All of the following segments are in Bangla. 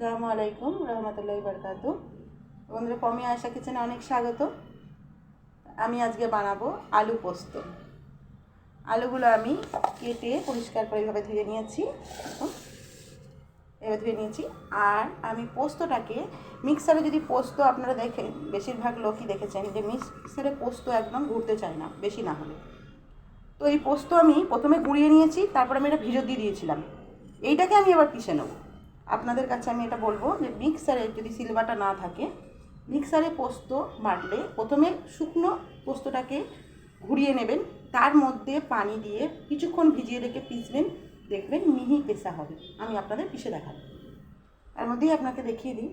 আসসালামু আলাইকুম, রহমতুল্লাহ বরকাত বন্ধুরা পমি আয়সা কিচেনে অনেক স্বাগত। আমি আজকে বানাবো আলু পোস্ত। আলুগুলো আমি কেটে পরিষ্কার করে এভাবে ধুয়ে নিয়েছি। এভাবে ধুয়ে নিয়েছি। আর আমি পোস্তটাকে, মিক্সারে যদি পোস্ত আপনারা দেখেন, বেশিরভাগ লোকই দেখেছেন যে মিক্সারে পোস্ত একদম ঘুরতে চায় না, বেশি না হলে। তো এই পোস্ত আমি প্রথমে গুঁড়িয়ে নিয়েছি, তারপর আমি এটা ভিজো দিয়ে দিয়েছিলাম। এইটাকে আমি এবার পিষে নেব। আপনাদের কাছে আমি এটা বলব যে মিক্সারে যদি সিলভারটা না থাকে, মিক্সারে পোস্ত বাটলে প্রথমে শুকনো পোস্তটাকে ঘুরিয়ে নেবেন, তার মধ্যে পানি দিয়ে কিছুক্ষণ ভিজিয়ে রেখে পিসবেন, দেখবেন মিহি পেশা হবে। আমি আপনাদের পিষে দেখাবো। তার মধ্যেই আপনাকে দেখিয়ে দিই।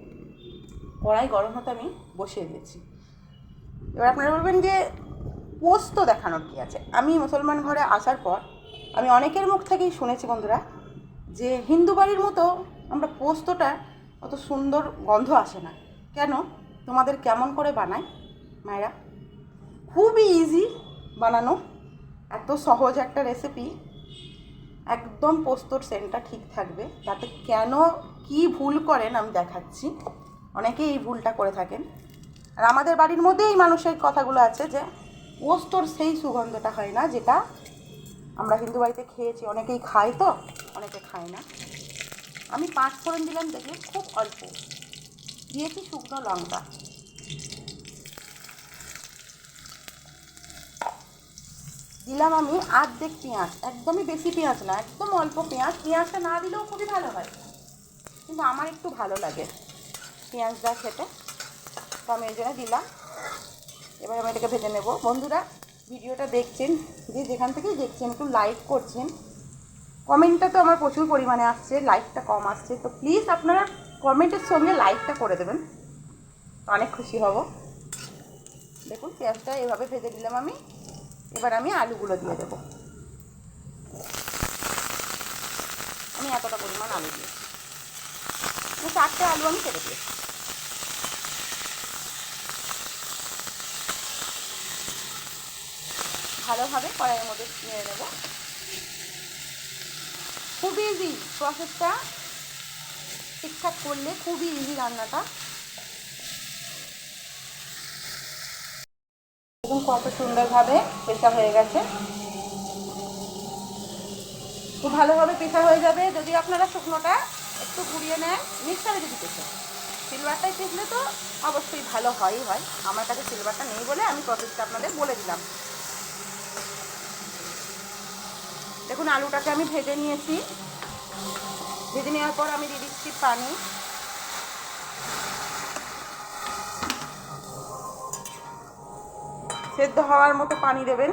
কড়াই গরম হতে আমি বসিয়ে দিয়েছি। এবার আপনারা বলবেন যে পোস্ত দেখানোর কী আছে? আমি মুসলমান ঘরে আসার পর, আমি অনেকের মুখ থেকেই শুনেছি বন্ধুরা যে হিন্দু বাড়ির মতো আমরা পোস্তটা অত সুন্দর গন্ধ আসে না। কেন? তোমাদের কেমন করে বানায় মায়েরা, খুবই ইজি বানানো। এত সহজ একটা রেসিপি একদম পোস্তর সেন্টটা ঠিক থাকবে। তাতে কেন কি ভুল করেন আমি দেখাচ্ছি। অনেকেই এই ভুলটা করে থাকেন। আর আমাদের বাড়ির মধ্যেই মানুষের কথাগুলো আছে যে, পোস্তর সেই সুগন্ধটা হয় না যেটা আমরা হিন্দু বাড়িতে খেয়েছি, অনেকেই খায় তো, অনেকে খায় না। আমি পাঁচ ফোড়ন দিলাম, দেখলে খুব অল্প। দিয়েছি শুকনো লঙ্কা। দিলাম আমি আর্ধেক পেঁয়াজ, একদমই বেশি পেঁয়াজ না, একদম অল্প পেঁয়াজ। পেঁয়াজটা না দিলেও খুবই ভালো হয়, কিন্তু আমার একটু ভালো লাগে পেঁয়াজটা খেতে। তো আমি এই জন্য দিলাম। এবার আমি এটাকে ভেজে নেব। বন্ধুরা ভিডিওটা দেখছেন, যে যেখান থেকেই দেখছেন, একটু লাইক করছেন কমেন্টটা তো আমার প্রচুর পরিমাণে আসছে লাইকটা কম আসছে, তো প্লিজ আপনারা কমেন্টের সঙ্গে লাইকটা করে দেবেন। অনেক খুশি হব। দেখুন, পেঁয়াজটা এভাবে ভেজে দিলাম আমি, এবার আমি আলুগুলো দিয়ে দেবো। আমি এতটা পরিমাণ আলু দিয়েছি। চারটে আলু আমি কেটে দিয়েছি। ভালোভাবে কড়াইয়ের মধ্যে নিয়ে নেব। খুবই ইজি প্রসেসটা ঠিকঠাক করলে খুবই ইজি রান্নাটা। দেখুন কত সুন্দরভাবে পেশা হয়ে গেছে। খুব ভালোভাবে পেশা হয়ে যাবে। যদি আপনারা শুকনোটা একটু ঘুরিয়ে নেন মিক্সারে যদি পেশে। সিলভারটাই পেশলে তো অবশ্যই ভালো হয়ই হয়। আমার কাছে সিলভারটা নেই বলে আমি প্রসেসটা আপনাদের বলে দিলাম। দেখুন, আলুটাকে আমি ভেজে নিয়েছি। ভেজে নেওয়ার পর আমি দিয়ে দিচ্ছি পানি। সেদ্ধ হওয়ার মতো পানি দেবেন।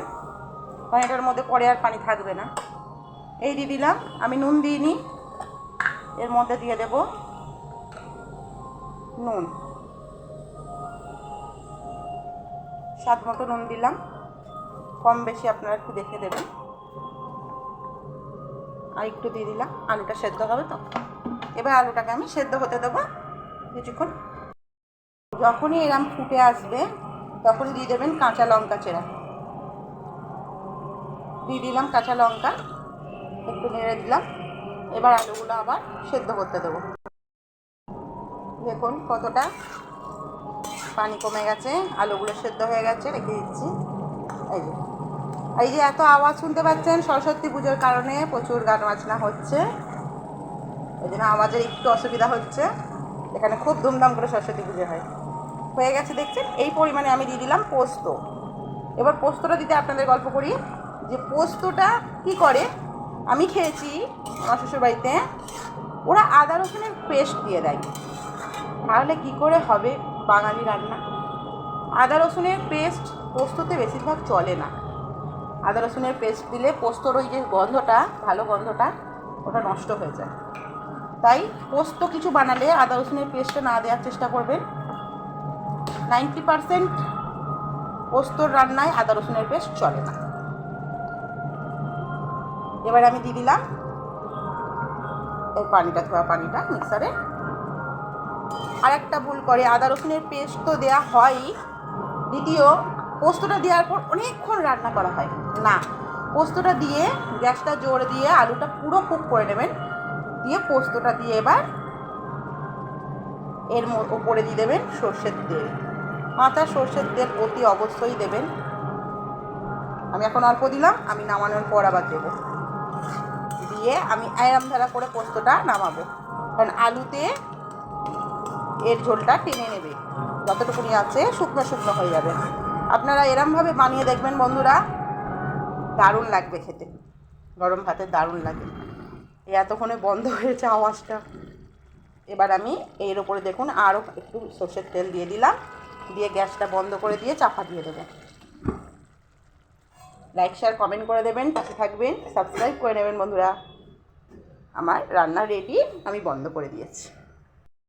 পানিটার মধ্যে পরে আর পানি থাকবে না। এই দিয়ে দিলাম। আমি নুন দিইনি। এর মধ্যে দিয়ে দেব নুন। স্বাদ মতো নুন দিলাম। কম বেশি আপনারা একটু দেখে দেবেন। আর একটু দিয়ে দিলাম। আলুটা সেদ্ধ হবে তো? এবার আলুটাকে আমি সেদ্ধ হতে দেবো কিছুক্ষণ। যখনই এরম ফুটে আসবে তখন দিয়ে দেবেন কাঁচা লঙ্কা চেরা। দিয়ে দিলাম কাঁচা লঙ্কা, একটু নেড়ে দিলাম। এবার আলুগুলো আবার সেদ্ধ করতে দেবো। দেখুন কতটা পানি কমে গেছে, আলুগুলো সেদ্ধ হয়ে গেছে, রেখে দিচ্ছি। এই যে। এই যে এত আওয়াজ শুনতে পাচ্ছেন, সরস্বতী পুজোর কারণে প্রচুর গান বাজনা হচ্ছে। ওই জন্য আওয়াজের একটু অসুবিধা হচ্ছে। এখানে খুব ধুমধাম করে সরস্বতী পুজো হয়। হয়ে গেছে, দেখছেন? এই পরিমাণে আমি দিয়ে দিলাম পোস্ত। এবার পোস্তটা দিতে আপনাদের গল্প করি। যে পোস্তটা কি করে? আমি খেয়েছি আমার শ্বশুরবাড়িতে। ওরা আদা রসুনের পেস্ট দিয়ে দেয়। তাহলে কি করে হবে বাঙালি রান্না? আদা রসুনের পেস্ট পোস্ততে বেশিরভাগ চলে না। আদা রসুনের পেস্ট দিলে পোস্তর ওই যে গন্ধটা, ভালো গন্ধটা, ওটা নষ্ট হয়ে যায়। তাই পোস্ত কিছু বানালে আদা রসুনের পেস্টটা না দেওয়ার চেষ্টা করবেন। নাইনটি পারসেন্ট পোস্তর রান্নায় আদা রসুনের পেস্ট চলে না। এবার আমি দিয়ে দিলাম এই পানিটা, ধোয়া পানিটা মিক্সারে আর একটা ভুল করে, আদা রসুনের পেস্ট তো দেওয়া হয়ই। দ্বিতীয় পোস্তটা দেওয়ার পর অনেকক্ষণ রান্না করা হয়। না, পোস্তটা দিয়ে গ্যাসটা জোর দিয়ে আলুটা পুরো কুক করে নেবেন। দিয়ে পোস্তটা দিয়ে এবার এর ওপরে দিয়ে দেবেন সর্ষের তেল। মাথা সর্ষের তেল অতি অবশ্যই দেবেন। আমি এখন অল্প দিলাম, আমি নামানোর পর আবার দেবো। দিয়ে আমি আয়াম ধারা করে পোস্তটা নামাবো। কারণ আলুতে এর ঝোলটা টেনে নেবে। যতটুকুনি আছে শুকনো শুকনো হয়ে যাবে। আপনারা এরমভাবে বানিয়ে দেখবেন বন্ধুরা। দারুণ লাগবে খেতে। গরম ভাতে দারুণ লাগে। এতক্ষণে বন্ধ হয়েছে আওয়াজটা। এবার আমি এর ওপরে দেখুন আরও একটু সর্ষের তেল দিয়ে দিলাম। দিয়ে গ্যাসটা বন্ধ করে দিয়ে চাপা দিয়ে দেবেন লাইক শেয়ার কমেন্ট করে দেবেন। পাশে থাকবেন। সাবস্ক্রাইব করে নেবেন বন্ধুরা। আমার রান্না রেডি আমি বন্ধ করে দিয়েছি।